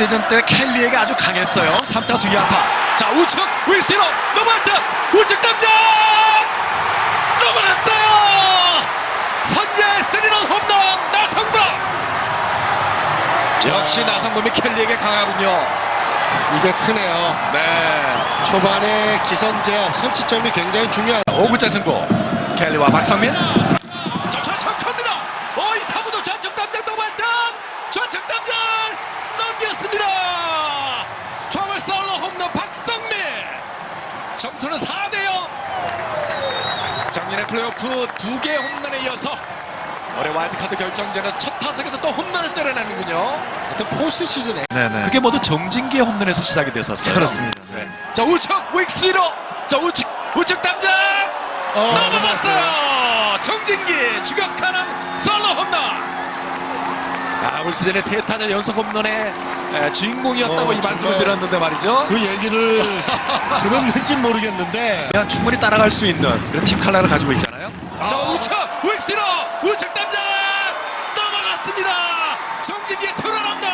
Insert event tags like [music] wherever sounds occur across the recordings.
시즌 때 켈리에게 아주 강했어요. 3타수 2안타. 자, 우측 윌스로 넘어갈 듯 우측 담장 넘어갔어요. 선제 스리런 홈런 나성범. 역시 나성범이 켈리에게 강하군요. 이게 크네요. 네. 초반에 기선 제압, 선취점이 굉장히 중요하다. 5구째 승부. 켈리와 박성민. 저 좌측 큽니다. 어, 이 타구도 좌측 담장 넘어갈 듯 좌측 담장 넘겼습니다. 좌월 솔로 홈런 박성민. 점수는 4대0. 작년에 플레이오프 두 개의 홈런에 이어서 올해 와일드카드 결정전에서 첫 타석에서 또 홈런을 때려내는군요. 하여튼 포스트 시즌에 네네. 그게 모두 정진기의 홈런에서 시작이 됐었어요. 그렇습니다. 네. 자 우측 윅스로 자 우측 우측 담장 어, 넘어갔어요. 정진기 추격하는 솔로 홈런. 아, 올 시즌에 세 타자 연속 홈런의 에, 주인공이었다고 어, 이 말씀을. 드렸는데 말이죠. 그 얘기를 [laughs] 들었는지 모르겠는데 그냥 충분히 따라갈 수 있는 그런 팀 칼라를 가지고 있잖아요. 자 아. 우측 윅스로 우측 담장 넘어갔습니다. 정진기의 홈런.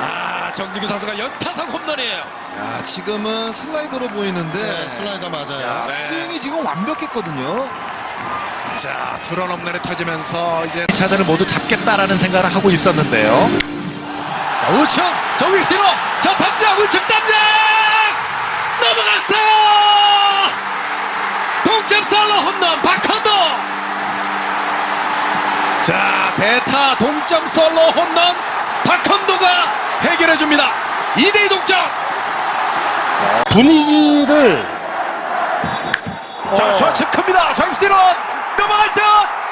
아 정진기 선수가 연타석 홈런이에요. 야, 지금은 슬라이더로 보이는데 네, 슬라이더 맞아요. 야, 네. 스윙이 지금 완벽했거든요. 자, 투런 홈런이 터지면서 이제 차전을 모두 잡겠다라는 생각을 하고 있었는데요. 자, 우측, 저 윅스티로, 저 담장, 우측 담장! 넘어갔어요! 동점 솔로 홈런, 박헌도! 자, 대타 동점 솔로 홈런, 박헌도가 해결해줍니다. 2대2 동점! 분위기를 자, 어. 좌측 큽니다. 좌익스티로 넘어갈 듯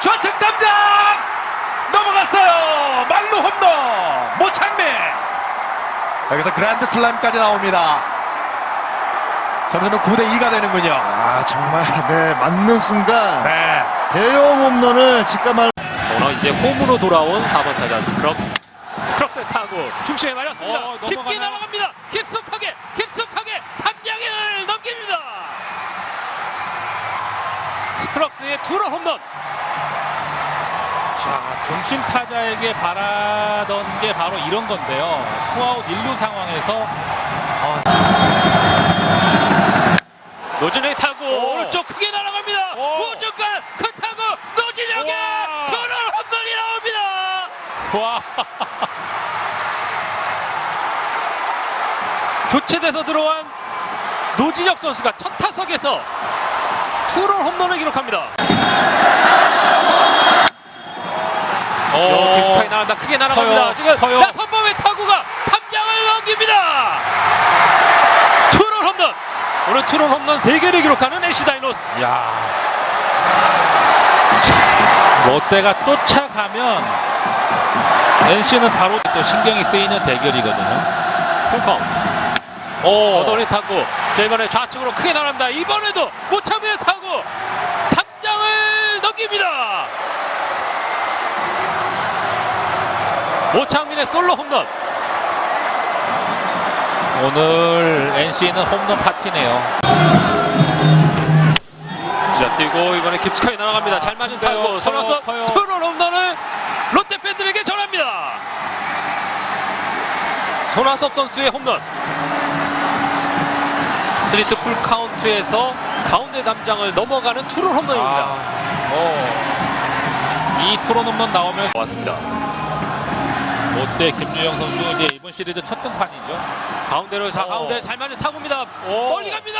좌측 담장 넘어갔어요. 말로 홈런 모창민 여기서 그란드 슬램까지 나옵니다. 점수는 9대 2가 되는군요. 아 정말 네 맞는 순간 네. 대형 홈런을 직감할 오늘 이제 홈으로 돌아온 4번 타자 스크럭스. 스크럭스 타고 중심에 맞았습니다. 어, 깊게 넘어가나요? 날아갑니다. 깊숙하게, 깊 스크럭스의 투런 홈런. 자, 중심 타자에게 바라던 게 바로 이런 건데요. 투아웃 1루 상황에서 노진혁이 타고 오. 오른쪽 크게 날아갑니다. 오. 우중간 큰 타고 노진혁의. 투런 홈런이 나옵니다. 와, 교체돼서 들어온 노진혁 선수가 첫 타석에서 투런 홈런을 기록합니다. 오, 깊숙하게 나간다. 크게 날아갑니다. 커요. 지금 커요. 나선범의 타구가 탐장을 넘깁니다. 투런 홈런. 오늘 투런 홈런 3개를 기록하는 NC 다이노스. 야. 롯데가 쫓아가면 NC는 바로 또 신경이 쓰이는 대결이거든요. 풀카운트. 오, 오더니 타고 자, 이번에 좌측으로 크게 나갑니다. 이번에도 모차미를 타고 탐장을 넘깁니다. 모창민의 솔로 홈런. 오늘 NC는 홈런 파티네요. 자 뛰고 이번에 깊숙하게 날아갑니다. 잘 맞은 손아서 커요. 투런 홈런을 롯데 팬들에게 전합니다. 손아섭 선수의 홈런. 스리트 풀 카운트에서 가운데 담장을 넘어가는 투런 홈런입니다. 아, 어. 이 투런 홈런 나오면 왔습니다. 롯데 김주영 선수 이제 이번 시리즈 첫 등판이죠. 가운데로 자 어. 가운데 잘 맞은 타구입니다. 오. 멀리 갑니다.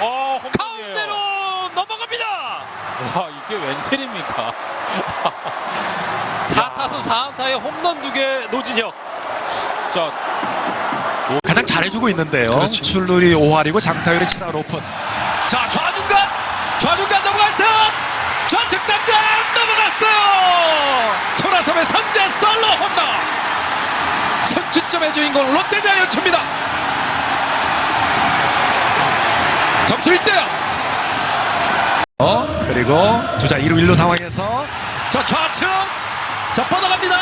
어. 가운데로 넘어갑니다. 와, 이게 웬일입니까? 4타수 [laughs] 4안타의 홈런 2개 노진혁. 자, 가장 잘해주고 있는데요. 그렇죠. 출루리 5할이고 장타율이 7할 오픈. 자, 좌 소라섬의 선제 솔로 홈런! 선취점의 주인공 롯데 자이언츠입니다. 점수 1대요. 어, 그리고 주자 2루 1루 상황에서 저 좌측 자 뻗어갑니다.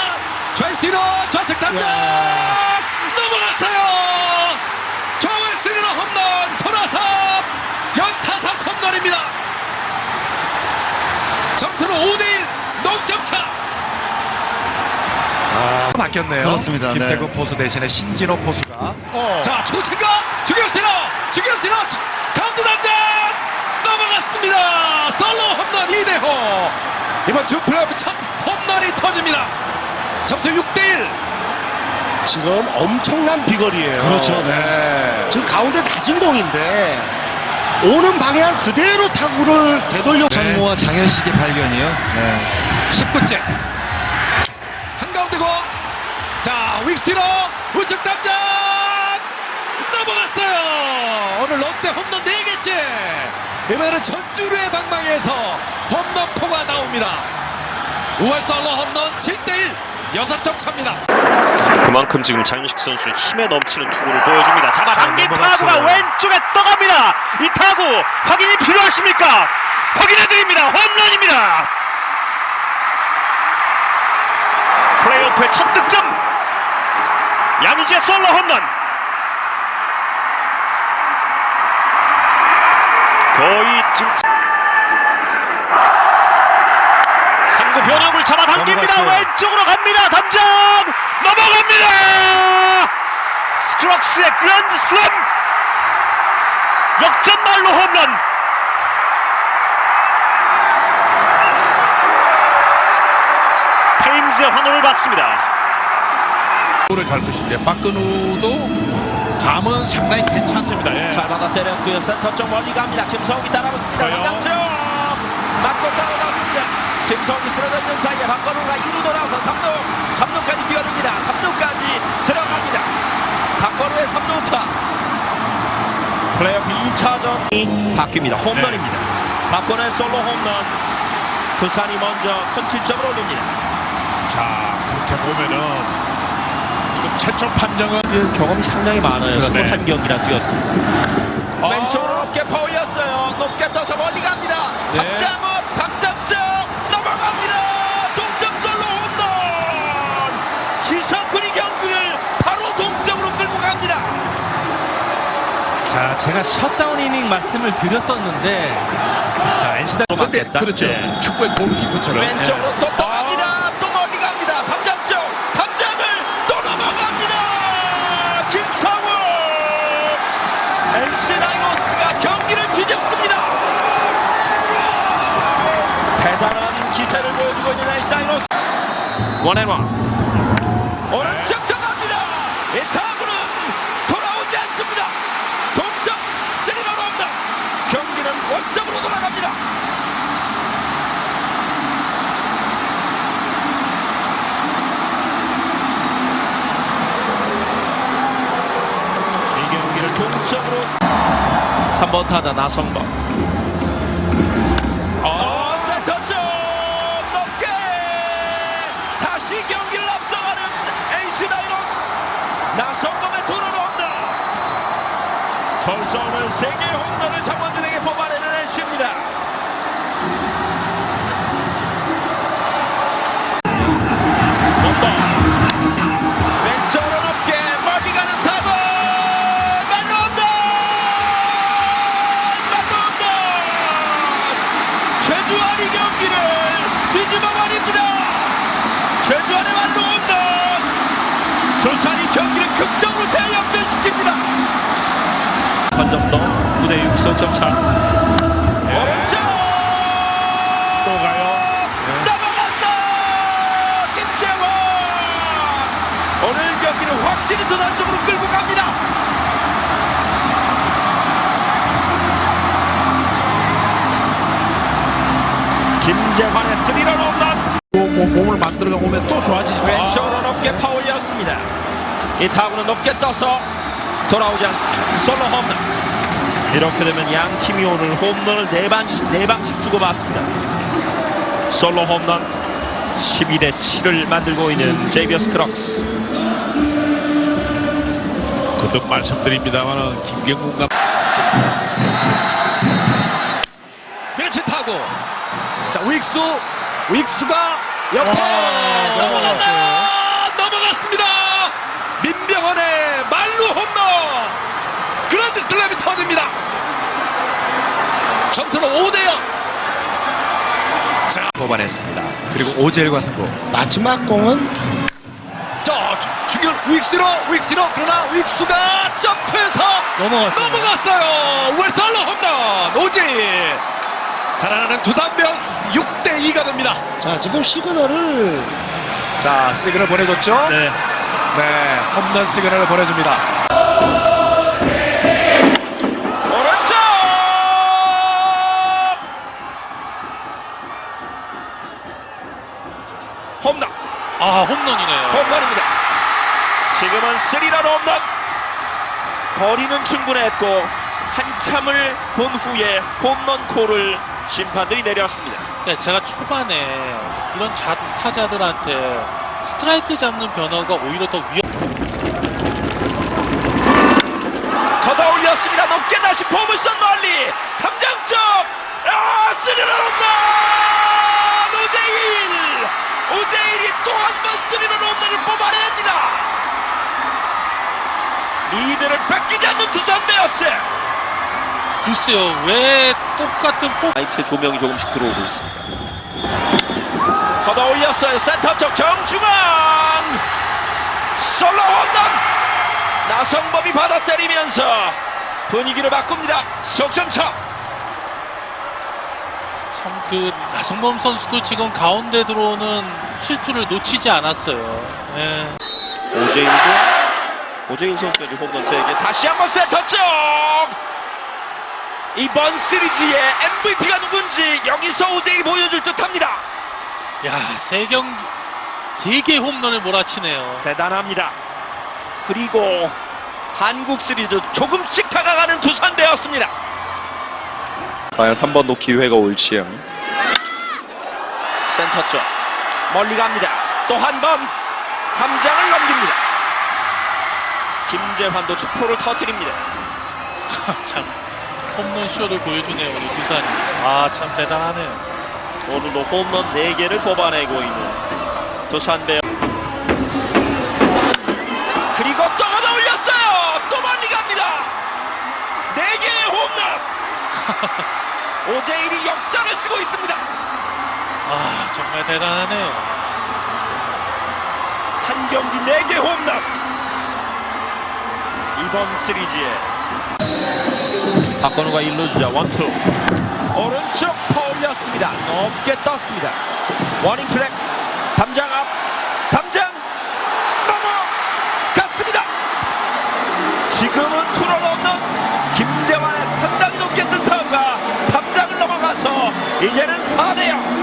좌익 뒤로 좌측 담장 야. 넘어갔어요. 좌월 스리러 홈런 손아섭 연타석 홈런입니다. 점수는 5대1 동점차. 바뀌었네요. 그렇습니다. 김태균 네. 포수 대신에 신진호 포수가. 어. 자, 초구친가? 주결스티너! 주결스티너! 가운데 남자! 넘어갔습니다! 솔로 홈런 이대호! 이번 주 플레이오프 첫 홈런이 터집니다. 점수 6대1. 지금 엄청난 비거리예요. 그렇죠. 네. 네. 지금 가운데 낮은 공인데 오는 방향 그대로 타구를 되돌려 장모와 장현식의 발견이요. 네. 19째. 자, 윅스티너 우측 담장 넘어갔어요. 오늘 롯데 홈런 4개째. 이번에는 전주루의 방망이에서 홈런포가 나옵니다. 5월 솔로 홈런 7대1 6점 차입니다. 그만큼 지금 장윤식 선수는 힘에 넘치는 투구를 보여줍니다. 잡아당긴. 타구가 왼쪽에 떠갑니다. 이 타구 확인이 필요하십니까? 확인해드립니다. 홈런입니다. 플레이오프의 첫 득점. 양의지의 솔로 홈런. 거의 지금 3구 변화구를 잡아당깁니다. 왼쪽으로 갑니다. 담장 넘어갑니다. 스크럭스의 그랜드 슬램 역전말로 홈런. 테임즈의 환호를 받습니다. 볼을 밟으신데 박근우도 감은 상당히 괜찮습니다. 예. 잘 받아 때렸고요. 센터 쪽 멀리 갑니다. 김성욱이 따라붙습니다. 강강쪽 맞고 따라갔습니다. 김성욱이 쓰러져 있는 사이에 박건우가 2루 돌아서 3루 3루까지 뛰어듭니다. 3루까지 들어갑니다. 박건우의 3루타 플레이오프 2차전이 바뀝니다. 홈런입니다. 박건우의 솔로 홈런 두산이 먼저 선취점을 올립니다. 자 그렇게 보면은 지금 최종 판정은 경험이 상당히 많아요. 그렇네. 21경기나 뛰었습니다. 아. 왼쪽으로 높게 퍼올렸어요. 높게 떠서 멀리 갑니다. 네. 박장원, 박장정 넘어갑니다. 동점 솔로 홈런. 지성군이 경기를 바로 동점으로 끌고 갑니다. 자, 제가 셧다운 이닝 말씀을 드렸었는데 자, NC다 맞겠다. 그렇죠. 네. 축구의 골키퍼처럼 왼쪽으로 또 원앤원. 오른쪽 들어갑니다. 이 타구는 돌아오지 않습니다. 동점 스리런 홈런. 경기는 원점으로 돌아갑니다. 이 경기를 동점으로 3번 타자 나성범 9대6 선점차 오른쪽 또 가요. 넘어갔어 김재원! 오늘 경기를 확실히 도단 쪽으로 끌고 갑니다. 김재환의 스리런 홈런. 몸을 만들어 오면 또 좋아지니까. 왼쪽으로 높게 파올렸습니다. 이 타구는 높게 떠서 돌아오지 않습니다. 솔로 홈런 이렇게 되면 양 팀이 오늘 홈런을 네 방씩, 네 방씩 주고받습니다 솔로 홈런 12대 7을 만들고 있는 제이비어스 크럭스 거듭 말씀드립니다만은 김경문 감 그렇지 타고. 자, 윅수. 윅수가 옆에 와, 넘어갔나요? 넘어갔습니다. 민병헌의 말루 홈런. 그랜드 슬램이 터집니다. 점수는 5대 0. 자, 뽑아냈습니다. 그리고 오젤과 승부. 마지막 공은 중견 윅스로 윅스로 그러나 윅수가 점프해서 넘어갔어요. 넘어갔어요. 웰살로 홈런 오재일 달아나는 두산 베어스 6대 2가 됩니다. 자, 지금 시그널을 자 시그널 보내줬죠. 네. 네, 홈런 시그널을 보내줍니다. 아 홈런이네요. 홈런입니다 지금은 스리런 홈런 거리는 충분했고 한참을 본 후에 홈런 콜을 심판들이 내렸습니다 그러니까 제가 초반에 이런 자, 타자들한테 스트라이크 잡는 변화가 오히려 더 위험. 걷어 올렸습니다 높게 다시 포물선 멀리 담장 쪽 아, 스리런 홈런 오재일 오재일이 또 한 번 스리런 홈런을 뽑아냅니다 리드를 뺏기지 않는 두산 베어스 글쎄요 왜 똑같은 포 라이트 조명이 조금씩 들어오고 있습니다. 걷어 올렸어요. 센터 쪽 정중앙. 솔로 홈런. 나성범이 받아 때리면서 분위기를 바꿉니다. 석점차 참 그 나성범 선수도 지금 가운데 들어오는 실투를 놓치지 않았어요. 예. 오재일도 오재일 선수가 이제 홈런 3개. 다시 한번 센터 쪽! 이번 시리즈의 MVP가 누군지 여기서 오재일이 보여줄 듯합니다. 야, 세 경기 세 개 홈런을 몰아치네요. 대단합니다. 그리고 한국 시리즈 조금씩 다가가는 두산 되었습니다. 과연 한 번 더 기회가 올지요 센터 쪽 멀리 갑니다. 또 한번 담장을 넘깁니다 김재환도 축포를 터뜨립니다. 참. 홈런 쇼를 보여주네요 우리 두산이. 아 참 대단하네요. 오늘도 홈런 4개를 뽑아내고 있는 두산 베어 그리고 또 하나 올렸어요! 또 멀리 갑니다! 4개의 홈런! [laughs] 오재일이 역사를 쓰고 있습니다. 아 정말 대단하네요. 한 경기 4개 홈런 이번 시리즈에. 박건우가 1루 주자 원투. 오른쪽 파울이었습니다. 높게 떴습니다. 워닝 트랙 담장 앞 담장 넘어갔습니다. 지금은 투런 없는 김재환의 상당히 높게 뜬 타구가 담장을 넘어가서 이제는 4대0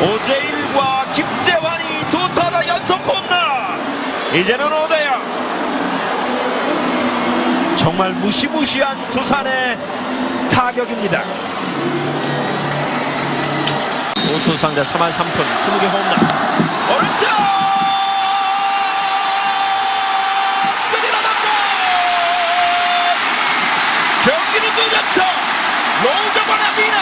오재일과 김재환이 두 타자 연속 홈런. 이제는 5대요. 정말 무시무시한 두산의 타격입니다. 오투 상대 3할 3푼 20개 홈런. 오른쪽! 스리런 홈런! 경기는 도전차 로저바나 미나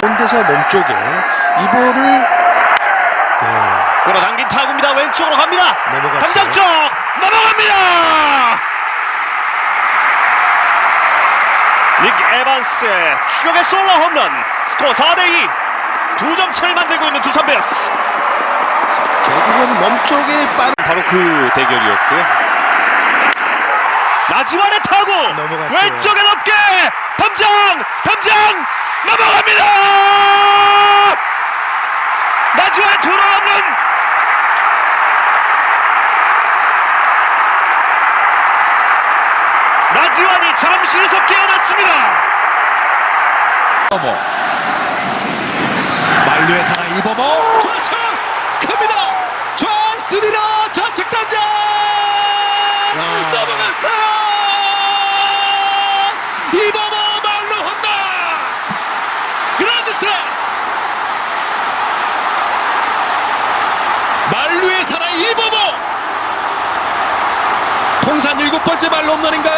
가운데서 몸쪽에 이 볼을 네, 끌어당긴 타구입니다. 왼쪽으로 갑니다. 넘어갔어요. 담장 쪽 넘어갑니다. 닉 에반스 추격의 솔로 홈런 스코어 4대2 두점 차를 만들고 있는 두산 베어스 결국은 몸쪽에 빠른 바로 그 대결이었고요 나지만의 타구 넘어갔어요. 왼쪽에 높게 담장 담장 넘어갑니다! 투런 홈런 나지완이 잠실에서 깨어났습니다. 이범호. 만류의 사나 이범호 좌측 갑니다 좌스리라 좌측 단장 넘어갔어요 이범호 말루 혼다 그란드슬 만루의 사나 이범호 통산 일곱 번째 말로 홈런인가요